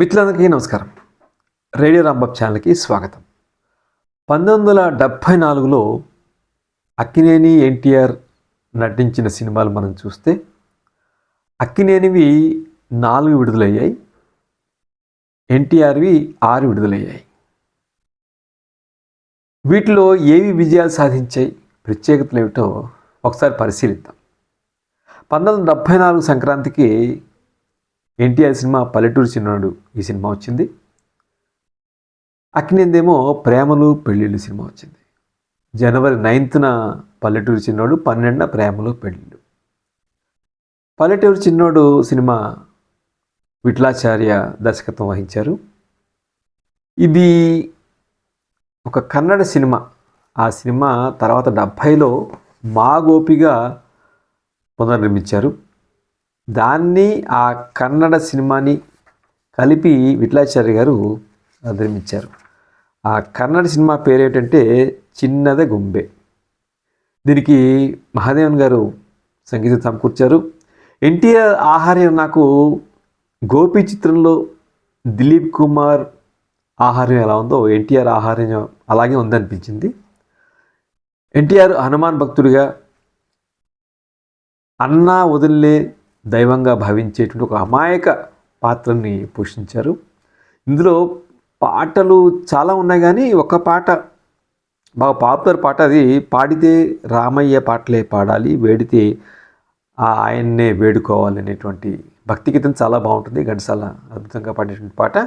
మిత్రులందరికీ నమస్కారం. రేడియో రాంబాబ్ ఛానల్కి స్వాగతం. పంతొమ్మిది వందల డెబ్భై నాలుగులో అక్కినేని ఎన్టీఆర్ నటించిన సినిమాలు మనం చూస్తే అక్కినేనివి నాలుగు విడుదలయ్యాయి ఎన్టీఆర్వి ఆరు విడుదలయ్యాయి. వీటిలో ఏవి విజయాలు సాధించాయి ప్రత్యేకతలు ఏమిటో ఒకసారి పరిశీలిద్దాం. పంతొమ్మిది వందల డెబ్భై నాలుగు సంక్రాంతికి ఎన్టీఆర్ సినిమా పల్లెటూరు చిన్నాడు ఈ సినిమా వచ్చింది. అక్కినేందేమో ప్రేమలు పెళ్ళిళ్ళు సినిమా వచ్చింది. జనవరి నైన్త్న పల్లెటూరు చిన్నోడు పన్నెండున ప్రేమలు పెళ్ళిళ్ళు. పల్లెటూరు చిన్నోడు సినిమా విఠలాచార్య దర్శకత్వం వహించారు. ఇది ఒక కన్నడ సినిమా. ఆ సినిమా తర్వాత డెబ్భైలో మా గోపిగా పునర్నిర్మించారు. దాన్ని ఆ కన్నడ సినిమాని కలిపి విఠలాచార్య గారు నిర్మించారు ఆ కన్నడ సినిమా పేరు ఏంటంటే చిన్నద గుంబె. దీనికి మహాదేవన్ గారు సంగీతం సమకూర్చారు ఎన్టీఆర్ ఆహార్యం నాకు గోపి చిత్రంలో దిలీప్ కుమార్ ఆహార్యం ఎలా ఉందో ఎన్టీఆర్ ఆహార్యం అలాగే ఉందనిపించింది. ఎన్టీఆర్ హనుమాన్ భక్తుడిగా అన్నా వదిలే దైవంగా భావించేటువంటి ఒక అమాయక పాత్రని పోషించారు. ఇందులో పాటలు చాలా ఉన్నాయి కానీ ఒక పాట బాగా పాపులర్ పాట అది పాడితే రామయ్య పాటలే పాడాలి వేడితే ఆ ఆయన్నే వేడుకోవాలి అనేటువంటి భక్తి గీతం చాలా బాగుంటుంది ఘంటసాల అద్భుతంగా పాడేటువంటి పాట.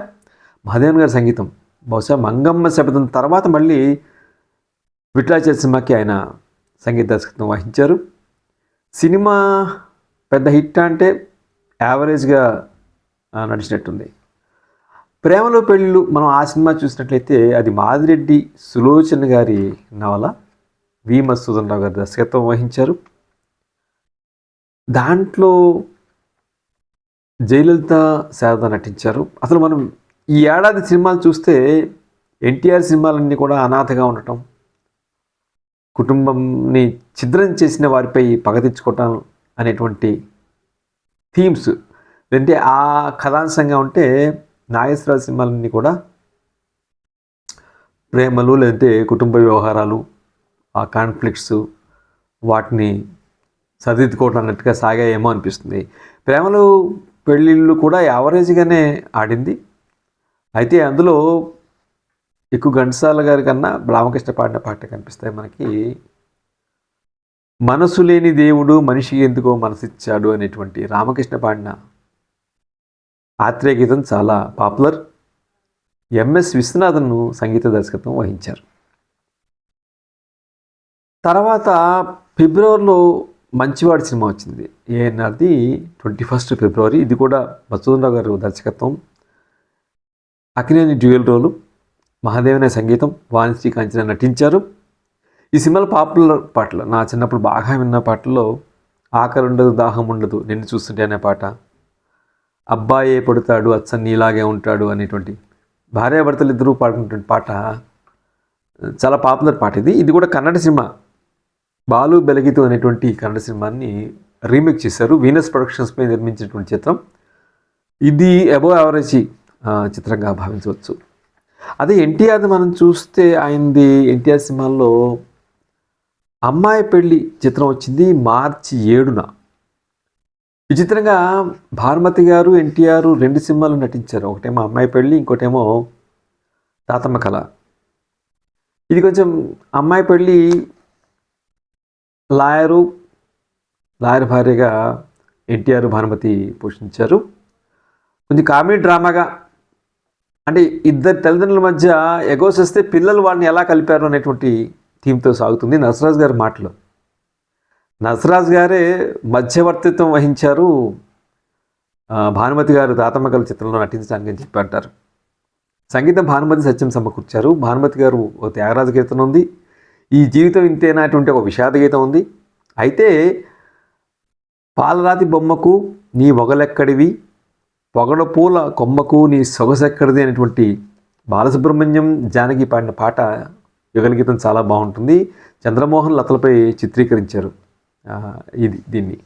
మహాదేవన్ గారి సంగీతం బహుశా మంగమ్మ శబ్దం తర్వాత మళ్ళీ విఠలాచార్య సినిమాకి ఆయన సంగీత దర్శకత్వం వహించారు. సినిమా పెద్ద హిట్ అంటే యావరేజ్గా నడిచినట్టుంది. ప్రేమలో పెళ్ళిళ్ళు మనం ఆ సినిమా చూసినట్లయితే అది మాదిరెడ్డి సులోచన గారి నవల వి మధుసూదన్ రావు గారి దర్శకత్వం వహించారు. దాంట్లో జయలలిత శారద నటించారు. అసలు మనం ఈ ఏడాది సినిమాలు చూస్తే ఎన్టీఆర్ సినిమాలన్నీ కూడా అనాథగా ఉండటం కుటుంబంని ఛిద్రం చేసిన వారిపై పగ తెచ్చుకోవటం అనేటువంటి థీమ్స్. అంటే ఆ కథాంశంగా ఉంటే నాగేశ్వరరావు సినిమాలన్నీ కూడా ప్రేమలు లేదంటే కుటుంబ వ్యవహారాలు ఆ కాన్ఫ్లిక్ట్స్ వాటిని సరిదిద్దుకోవడం అన్నట్టుగా సాగాయేమో అనిపిస్తుంది. ప్రేమలు పెళ్ళిళ్ళు కూడా యావరేజ్గానే ఆడింది. అయితే అందులో ఎక్కువ ఘంటసాల గారి కన్నా రామకృష్ణ పాడిన పాట కనిపిస్తాయి మనకి. మనసు లేని దేవుడు మనిషికి ఎందుకో మనసిచ్చాడు అనేటువంటి రామకృష్ణ పాడిన ఆత్రేయ గీతం చాలా పాపులర్. ఎంఎస్ విశ్వనాథన్ను సంగీత దర్శకత్వం వహించారు. తర్వాత ఫిబ్రవరిలో మంచివాడి సినిమా వచ్చింది. ఏఎన్ఆర్ది ట్వంటీ ఫస్ట్ ఫిబ్రవరి. ఇది కూడా మధుసూదనరావు గారు దర్శకత్వం. అకినేని డ్యూయల్ రోలు మహాదేవనే సంగీతం వాణిశ్రీ కాంచన నటించారు. ఈ సినిమాలో పాపులర్ పాటలు నా చిన్నప్పుడు బాగా విన్న పాటల్లో ఆకలి ఉండదు దాహం ఉండదు నిన్ను చూస్తుంటే అనే పాట. అబ్బాయే పడతాడు అచ్చ నీలాగే ఉంటాడు అనేటువంటి భార్యాభర్తలు ఇద్దరూ పాడుకున్నటువంటి పాట చాలా పాపులర్ పాట ఇది. ఇది కూడా కన్నడ సినిమా. బాలు బెలగితు అనేటువంటి కన్నడ సినిమాని రీమేక్ చేశారు. వీనస్ ప్రొడక్షన్స్ పై నిర్మించినటువంటి చిత్రం. ఇది అబోవ్ యావరేజ్ చిత్రంగా భావించవచ్చు. అదే ఎన్టీఆర్ది మనం చూస్తే ఆయనది ఎన్టీఆర్ సినిమాల్లో అమ్మాయి పెళ్ళి చిత్రం వచ్చింది మార్చి ఏడున. విచిత్రంగా భానుమతి గారు ఎన్టీఆర్ రెండు సినిమాలు నటించారు. ఒకటేమో అమ్మాయి పెళ్ళి ఇంకోటేమో తాతమ్మ కళ. ఇది కొంచెం అమ్మాయి పెళ్ళి లాయరు లాయర్ భార్యగా ఎన్టీఆర్ భానుమతి పోషించారు. కొంచెం కామెడీ డ్రామాగా అంటే ఇద్దరు తల్లిదండ్రుల మధ్య ఎగోస్ వస్తే పిల్లలు వాళ్ళని ఎలా కలిపారు అనేటువంటి థీమ్తో సాగుతుంది నరసరాజు గారి మాటలు. నరసరాజు గారే మధ్యవర్తిత్వం వహించారు భానుమతి గారు తాతమ్మకల చిత్రంలో నటించడానికి అని చెప్పి అంటారు. సంగీతం భానుమతి సత్యం సమకూర్చారు. భానుమతి గారు ఓ త్యాగరాజ కీర్తన ఉంది. ఈ జీవితం ఇంతేనాటువంటి ఒక విషాద గీతం ఉంది. అయితే పాలరాతి బొమ్మకు నీ ఒగలెక్కడివి పొగడ పూల కొమ్మకు నీ సొగసెక్కడిది అనేటువంటి బాలసుబ్రహ్మణ్యం జానకి పాడిన పాట యుగనగీతం చాలా బాగుంటుంది. చంద్రమోహన్ లతలపై చిత్రీకరించారు. ఇది దీన్ని.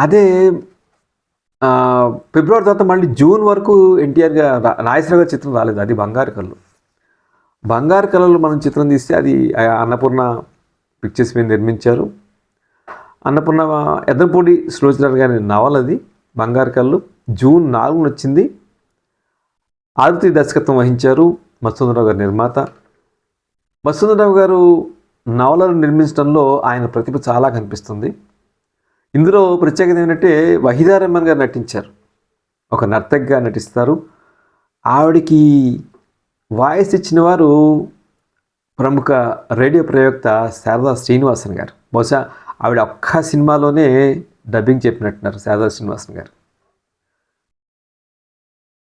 అదే ఫిబ్రవరి తర్వాత మళ్ళీ జూన్ వరకు ఎన్టీఆర్ గారు రా- నాగేశ్వరరావు గారి చిత్రం రాలేదు. అది బంగారు కళ్ళు బంగారు కళలు మనం చిత్రం తీస్తే అది అన్నపూర్ణ పిక్చర్స్ మీద నిర్మించారు. అన్నపూర్ణ ఎద్దపూడి సులోచన గారి నవల అది బంగారు కళ్ళు జూన్ నాలుగున వచ్చింది. ఆదిత్య దర్శకత్వం వహించారు. మత్స్సుందరరావు గారి నిర్మాత. మత్స్సుందరరావు గారు నవలను నిర్మించడంలో ఆయన ప్రతిభ చాలా కనిపిస్తుంది. ఇందులో ప్రత్యేకత ఏంటంటే వహీదా రెహమాన్ గారు నటించారు. ఒక నర్తకిగా నటిస్తారు. ఆవిడికి వాయిస్ ఇచ్చిన వారు ప్రముఖ రేడియో ప్రయోక్త శారదా శ్రీనివాసన్ గారు. బహుశా ఆవిడ ఒక్క సినిమాలోనే డబ్బింగ్ చెప్పినట్టున్నారు శారదా శ్రీనివాసన్ గారు.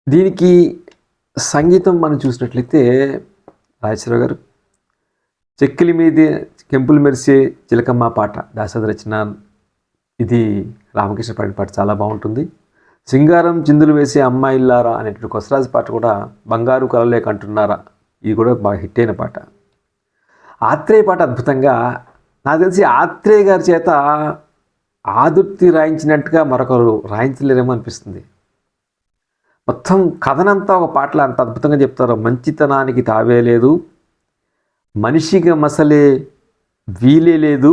దీనికి సంగీతం మనం చూసినట్లయితే రాజేశ్వరరావు గారు చెక్కిలి మీద కెంపులు మెరిసే చిలకమ్మ పాట దాసరి రచన. ఇది రామకృష్ణ పాడిన పాట చాలా బాగుంటుంది. సింగారం చిందులు వేసే అమ్మాయిల్లారా అనేటువంటి కొసరాజు పాట కూడా బంగారు కలలేక అంటున్నారా. ఇది కూడా బాగా హిట్ అయిన పాట. ఆత్రేయ పాట అద్భుతంగా నాకు తెలిసి ఆత్రేయ గారి చేత ఆదుర్తి రాయించినట్టుగా మరొకరు రాయించలేరేమో అనిపిస్తుంది. మొత్తం కథనంతా ఒక పాటలో అంత అద్భుతంగా చెప్తారు మంచితనానికి తావే లేదు. మనిషిగా మసలే వీలే లేదు.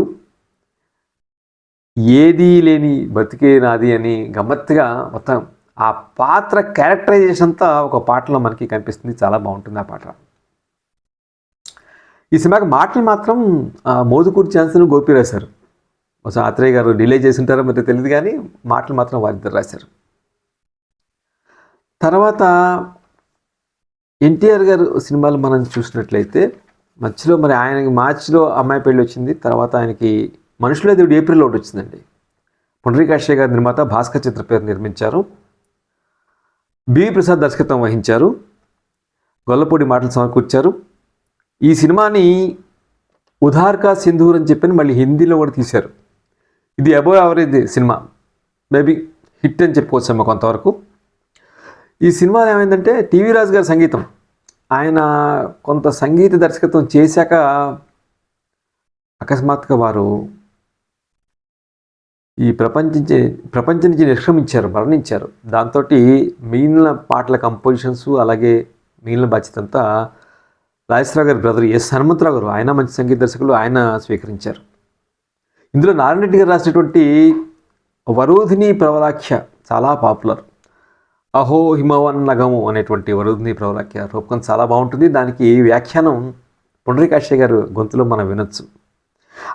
ఏదీ లేని బతికే నాది అని గమ్మత్తుగా మొత్తం ఆ పాత్ర క్యారెక్టరైజేషన్ అంతా ఒక పాటలో మనకి కనిపిస్తుంది. చాలా బాగుంటుంది ఆ పాట. ఈ సినిమాకి మాటలు మాత్రం ఆ, మోదుకూరి ఛాన్సన్ గోపి రాశారు. బహుశా ఆత్రేయ గారు డిలే చేసి ఉంటారో మరి తెలియదు కానీ మాటలు మాత్రం వారిద్దరు రాశారు. తర్వాత ఎన్టీఆర్ గారు సినిమాలు మనం చూసినట్లయితే మధ్యలో మరి ఆయనకి మార్చిలో అమ్మాయి పెళ్ళి వచ్చింది తర్వాత ఆయనకి మనుషుల దేవుడు ఏప్రిల్ ఒకటి వచ్చిందండి. పుండరీకాశ్య గారి నిర్మాత భాస్కర్ చిత్ర పేరు నిర్మించారు. బివి ప్రసాద్ దర్శకత్వం వహించారు. గొల్లపూడి మాటలు సమకూర్చారు. ఈ సినిమాని ఉధార్కా సింధూర్ అని చెప్పని మళ్ళీ హిందీలో కూడా తీశారు. ఇది above average cinema. Maybe hit అని చెప్పుకోవచ్చు కొంతవరకు. ఈ సినిమాలో ఏమైందంటే టీవీ రాజు గారి సంగీతం. ఆయన కొంత సంగీత దర్శకత్వం చేశాక అకస్మాత్తుగా వారు ఈ ప్రపంచించే ప్రపంచం నుంచి నిష్క్రమించారు మరణించారు. దాంతో మిగిలిన పాటల కంపోజిషన్స్ అలాగే మిగిలిన బాధ్యత అంతా రాజేశ్వరరావు గారి బ్రదర్ ఎస్ హనుమంతరావు గారు ఆయన మంచి సంగీత దర్శకులు ఆయన స్వీకరించారు. ఇందులో నారాయణ రెడ్డి గారు రాసినటువంటి వరోధిని ప్రవరాఖ్య చాలా పాపులర్ అహో హిమవన్ నగము అనేటువంటి వరుదిని ప్రవరాఖ్య రూపకం చాలా బాగుంటుంది. దానికి వ్యాఖ్యానం పుండరీకాశ్య గారు గొంతులో మనం వినొచ్చు.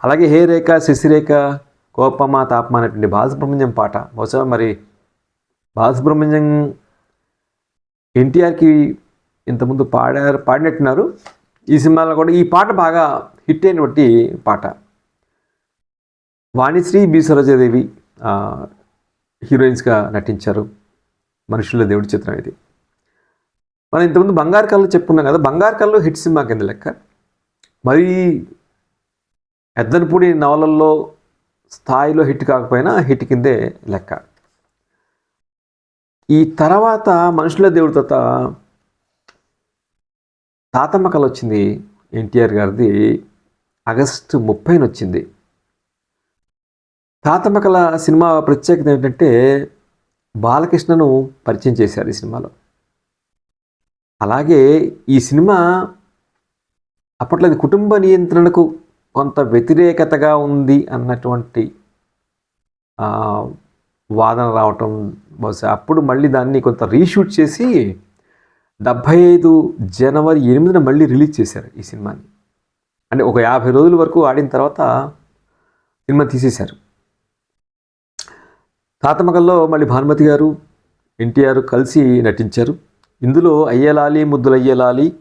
అలాగే హే రేఖ శశిరేఖ కోపమ తాపమ అనేటువంటి బాలసుబ్రహ్మణ్యం పాట. బహుశా మరి బాలసుబ్రహ్మణ్యం ఎన్టీఆర్కి ఇంతకుముందు పాడారు పాడినట్టున్నారు. ఈ సినిమాలో కూడా ఈ పాట బాగా హిట్ అయినటువంటి పాట. వాణిశ్రీ బి. సరోజాదేవి హీరోయిన్స్గా నటించారు. మనుషుల దేవుడి చిత్రం ఇది. మనం ఇంతకుముందు బంగారు కళ్ళు చెప్పుకున్నాం కదా బంగారు కళ్ళు హిట్ సినిమా కింద లెక్క. మరి ఎద్దనపూడి నవలల్లో స్థాయిలో హిట్ కాకపోయినా హిట్ కిందే లెక్క. ఈ తర్వాత మనుషుల దేవుడి తర్వాత తాతమ్మ కళ వచ్చింది ఎన్టీఆర్ గారిది ఆగస్టు ముప్పైన వచ్చింది. తాతమ్మ కళ సినిమా ప్రత్యేకత ఏంటంటే బాలకృష్ణను పరిచయం చేశారు ఈ సినిమాలో. అలాగే ఈ సినిమా అప్పట్లో అది కుటుంబ నియంత్రణకు కొంత వ్యతిరేకతగా ఉంది అన్నటువంటి వాదన రావటం బహుశా అప్పుడు మళ్ళీ దాన్ని కొంత రీషూట్ చేసి డెబ్భై ఐదు జనవరి ఎనిమిదిన మళ్ళీ రిలీజ్ చేశారు ఈ సినిమాని. అంటే ఒక యాభై రోజుల వరకు ఆడిన తర్వాత సినిమా తీసేశారు. తాతమకల్లో మళ్ళీ భానుమతి గారు ఎన్టీఆర్ కలిసి నటించారు. ఇందులో అయ్యలాలి ముద్దులయ్యలాలి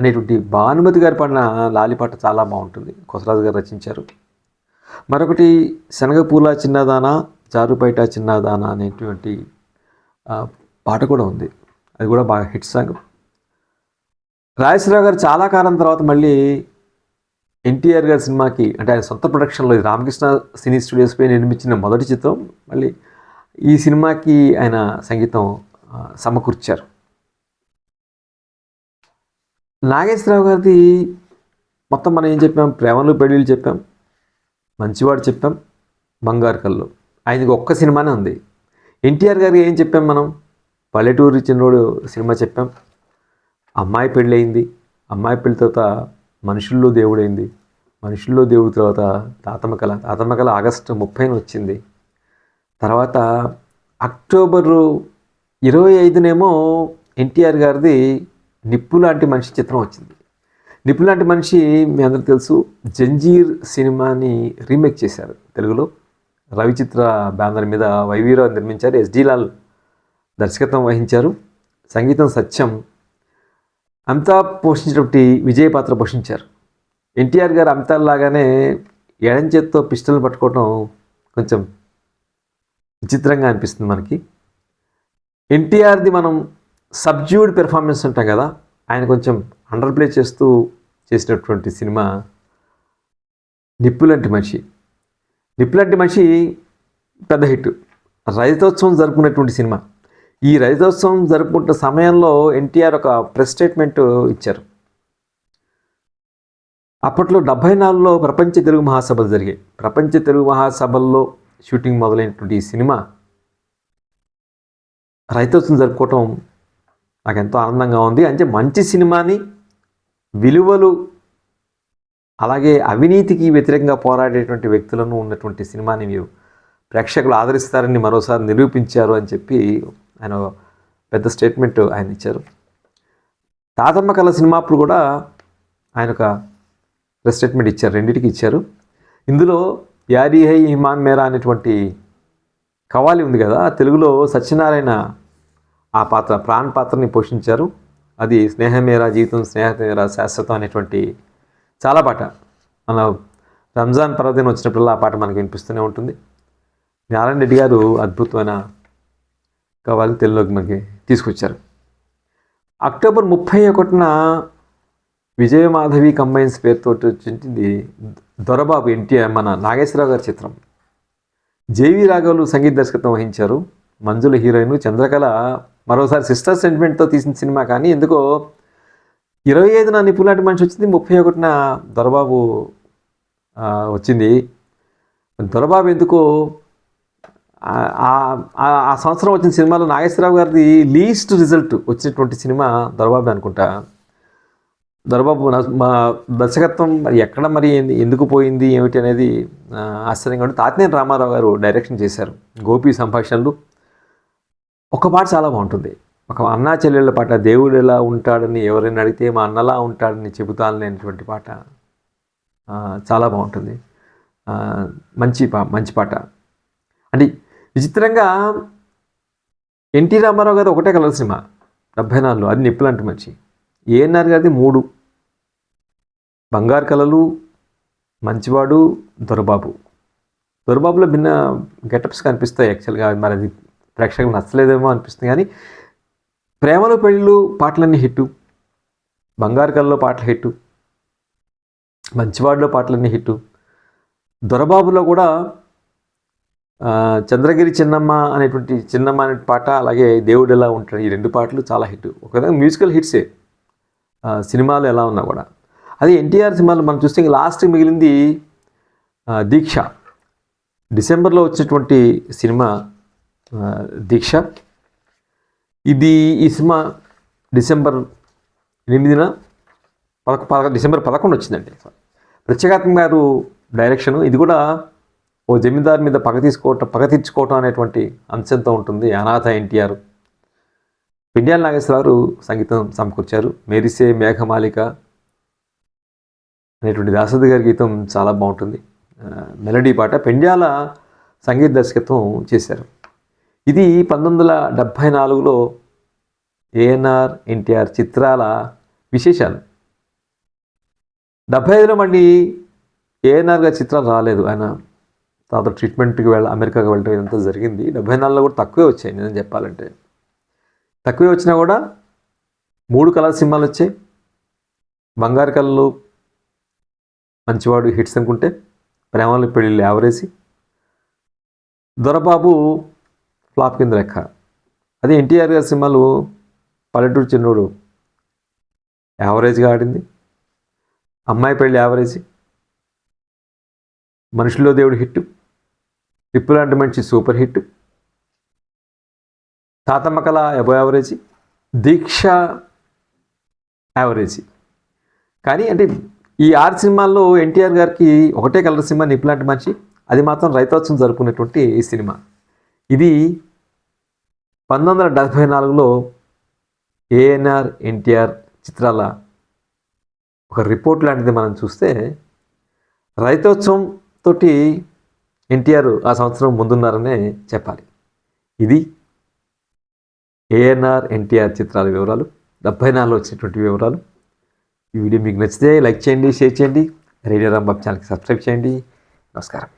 అనేటువంటి భానుమతి గారి పాడిన లాలి పాట చాలా బాగుంటుంది. కొసరాజు గారు రచించారు. మరొకటి శనగపూల చిన్నదానా జారుపైట చిన్నదానా అనేటువంటి పాట కూడా ఉంది. అది కూడా బాగా హిట్ సాంగ్. రాజశ్రావు గారు చాలా కాలం తర్వాత మళ్ళీ ఎన్టీఆర్ గారి సినిమాకి అంటే ఆయన సొంత ప్రొడక్షన్లో ఇది రామకృష్ణ సినీ స్టూడియోస్పై నిర్మించిన మొదటి చిత్రం మళ్ళీ ఈ సినిమాకి ఆయన సంగీతం సమకూర్చారు. నాగేశ్వరరావు గారిది మొత్తం మనం ఏం చెప్పాం? ప్రేమలు పెళ్ళిళ్ళు చెప్పాం. మంచివాడు చెప్పాం. బంగారు కళ్ళు. ఆయనకి ఒక్క సినిమానే ఉంది. ఎన్టీఆర్ గారికి ఏం చెప్పాం మనం? పల్లెటూరు చిన్నోడు సినిమా చెప్పాం. అమ్మాయి పెళ్ళయింది. అమ్మాయి పెళ్ళి తర్వాత మనుషుల్లో దేవుడైంది. మనుషుల్లో దేవుడి తర్వాత తాతమ్మ కళ ఆగస్టు ముప్పైన వచ్చింది. తర్వాత అక్టోబరు ఇరవై ఐదునేమో ఎన్టీఆర్ గారిది నిప్పు లాంటి మనిషి చిత్రం వచ్చింది. నిప్పు లాంటి మనిషి మీ అందరికి తెలుసు జంజీర్ సినిమాని రీమేక్ చేశారు తెలుగులో. రవిచిత్ర బ్యానర్ మీద వైవీరావు నిర్మించారు. ఎస్డి లాల్ దర్శకత్వం వహించారు. సంగీతం సత్యం అమితాబ్ పోషించినటువంటి విజయ పాత్ర పోషించారు. ఎన్టీఆర్ గారు అమితాబ్ లాగానే ఎడం చేత్తో పిస్టల్ పట్టుకోవడం కొంచెం విచిత్రంగా అనిపిస్తుంది మనకి. ఎన్టీఆర్ది మనం సబ్జ్యూడ్ పెర్ఫార్మెన్స్ ఉంటాం కదా ఆయన కొంచెం అండర్ ప్లే చేస్తూ చేసినటువంటి సినిమా నిప్పులంటి మనిషి. నిప్పులంటి మనిషి పెద్ద హిట్. రజతోత్సవం జరుపుకున్నటువంటి సినిమా. ఈ రజతోత్సవం జరుపుకుంటున్న సమయంలో ఎన్టీఆర్ ఒక ప్రెస్ స్టేట్మెంట్ ఇచ్చారు. అప్పట్లో డెబ్భై నాలుగులో ప్రపంచ తెలుగు మహాసభలు జరిగాయి. ప్రపంచ తెలుగు మహాసభల్లో షూటింగ్ మొదలైనటువంటి ఈ సినిమా రైతోత్సవం జరుపుకోవటం నాకు ఎంతో ఆనందంగా ఉంది. అంటే మంచి సినిమాని విలువలు అలాగే అవినీతికి వ్యతిరేకంగా పోరాడేటువంటి వ్యక్తులను ఉన్నటువంటి సినిమాని మీరు ప్రేక్షకులు ఆదరిస్తారని మరోసారి నిరూపించారు అని చెప్పి ఆయన పెద్ద స్టేట్మెంట్ ఆయన ఇచ్చారు. తాతమ్మ కళ సినిమా అప్పుడు కూడా ఆయన ఒక ప్రెస్ స్టేట్మెంట్ ఇచ్చారు రెండింటికి ఇచ్చారు. ఇందులో యారీ హై హిమాన్ మేరా అనేటువంటి కవాలి ఉంది కదా తెలుగులో సత్యనారాయణ ఆ పాత్ర ప్రాణ్ పాత్రని పోషించారు. అది స్నేహమేరా జీవితం స్నేహమేరా శాశ్వతం అనేటువంటి చాలా పాట. మన రంజాన్ పర్వదినం వచ్చినప్పుడల్లా ఆ పాట మనకి వినిపిస్తూనే ఉంటుంది. నారాయణ రెడ్డి గారు అద్భుతమైన కావాలి తెలుగులోకి మనకి తీసుకొచ్చారు. అక్టోబర్ ముప్పై ఒకటిన విజయమాధవి కంబైన్స్ పేరుతో వచ్చింది దొరబాబు ఎన్టీఆర్ మన నాగేశ్వరరావు గారి చిత్రం. జేవి రాఘవులు సంగీత దర్శకత్వం వహించారు. మంజుల హీరోయిన్ చంద్రకళ మరోసారి సిస్టర్ సెంటిమెంట్తో తీసిన సినిమా కానీ ఎందుకో ఇరవై ఐదున నిపులాంటి మనిషి వచ్చింది ముప్పై ఒకటిన దొరబాబు వచ్చింది. దొరబాబు ఎందుకో ఆ- సంవత్సరం వచ్చిన సినిమాలో నాగేశ్వరరావు గారిది లీస్ట్ రిజల్ట్ వచ్చినటువంటి సినిమా దొరబాబు అనుకుంటా. దొరబాబు మా దర్శకత్వం మరి ఎక్కడ మరి ఏంది- ఎందుకు పోయింది ఏమిటి అనేది ఆశ్చర్యంగా ఉంటుంది తాతినేని రామారావు గారు డైరెక్షన్ చేశారు. గోపి సంభాషణలు. ఒక పాట చాలా బాగుంటుంది. ఒక అన్నా చెల్లెళ్ళ పాట దేవుడు ఎలా ఉంటాడని ఎవరైనా అడిగితే మా అన్నలా ఉంటాడని చెబుతాను పాట చాలా బాగుంటుంది. మంచి పా మంచి పాట. అంటే విచిత్రంగా ఎన్టీ రామారావు గారు ఒకటే కలర్ సినిమా డెబ్భై నాలుగులో. అది నిప్పులాంటి మంచి ఏఎన్ఆర్ గారిది మూడు. బంగారు కళలు మంచివాడు దొరబాబు. దొరబాబులో భిన్న గెటప్స్ కనిపిస్తాయి యాక్చువల్గా. మరి అది ప్రేక్షకులు నచ్చలేదేమో అనిపిస్తుంది కానీ ప్రేమలో పెళ్ళిళ్ళు పాటలన్నీ హిట్టు. బంగారు కళలో పాటలు హిట్టు. మంచివాడిలో పాటలన్నీ హిట్టు. దొరబాబులో కూడా చంద్రగిరి చిన్నమ్మ అనేటువంటి చిన్నమ్మ అనే పాట అలాగే దేవుడు ఎలా ఉంటాడు ఈ రెండు పాటలు చాలా హిట్. ఒక విధంగా మ్యూజికల్ హిట్సే సినిమాలు ఎలా ఉన్నా కూడా. అది ఎన్టీఆర్ సినిమాలు మనం చూస్తే ఇంకా లాస్ట్ మిగిలింది దీక్ష. డిసెంబర్లో వచ్చినటువంటి సినిమా దీక్ష. ఇది ఈ సినిమా డిసెంబర్ ఎనిమిదిన పదకొ పదకొ డిసెంబర్ పదకొండు వచ్చిందండి. ప్రత్యేకాత్మ గారు డైరెక్షన్ ఇది కూడా ఓ జమీందారు మీద పగ తీసుకోవటం పగ తీర్చుకోవటం అనేటువంటి అంశంతో ఉంటుంది అనాథ ఎన్టీఆర్. పిండ్యాల నాగేశ్వరరావు సంగీతం సమకూర్చారు. మెరిసే మేఘమాలిక అనేటువంటి దాసరి గారి గీతం చాలా బాగుంటుంది. మెలడీ పాట పెండ్యాల సంగీత దర్శకత్వం చేశారు. ఇది పంతొమ్మిది వందల డెబ్భై నాలుగులో ఏఎన్ఆర్ ఎన్టీఆర్ చిత్రాల విశేషాలు. డెబ్భై ఐదులో మళ్ళీ ఏఎన్ఆర్ గారి చిత్రాలు రాలేదు. ఆయన తర్వాత ట్రీట్మెంట్కి వెళ్ళ అమెరికాకి వెళ్ళడం ఇదంతా జరిగింది. డెబ్బై నాలుగులో కూడా తక్కువే వచ్చాయి నేను చెప్పాలంటే. తక్కువే వచ్చినా కూడా మూడు కలర్ సినిమాలు వచ్చాయి. బంగారు కళ్ళు మంచివాడు హిట్స్ అనుకుంటే ప్రేమలు పెళ్ళిళ్ళు యావరేజ్ దొరబాబు ఫ్లాప్ కింద లెక్క. అదే ఎన్టీఆర్ గారి సినిమాలు పల్లెటూరు చిన్నోడు యావరేజ్గా ఆడింది. అమ్మాయి పెళ్ళి యావరేజ్ మనుషుల్లో దేవుడు హిట్ టిప్పు లాంటి మంచి super hit Tatamma Kala above average Deeksha average. కానీ అంటే ఈ ఆరు సినిమాల్లో ఎన్టీఆర్ గారికి ఒకటే కలర్ సినిమా నిప్పులాంటి మంచి అది మాత్రం రైతోత్సవం జరుపుకునేటువంటి ఈ సినిమా. ఇది పంతొమ్మిది వందల డెబ్భై నాలుగులో ఏఎన్ఆర్ ఎన్టీఆర్ చిత్రాల ఒక రిపోర్ట్ లాంటిది మనం చూస్తే రైతోత్సవం తోటి ఎన్టీఆర్ ఆ సంవత్సరం ముందున్నారనే చెప్పాలి. ఇది ఏఎన్ఆర్ ఎన్టీఆర్ చిత్రాల వివరాలు డెబ్బై నాలుగులో వచ్చినటువంటి వివరాలు. ఈ వీడియో మీకు నచ్చితే లైక్ చేయండి షేర్ చేయండి. రేడియో రాంబాబు ఛానల్కి సబ్స్క్రైబ్ చేయండి. నమస్కారం.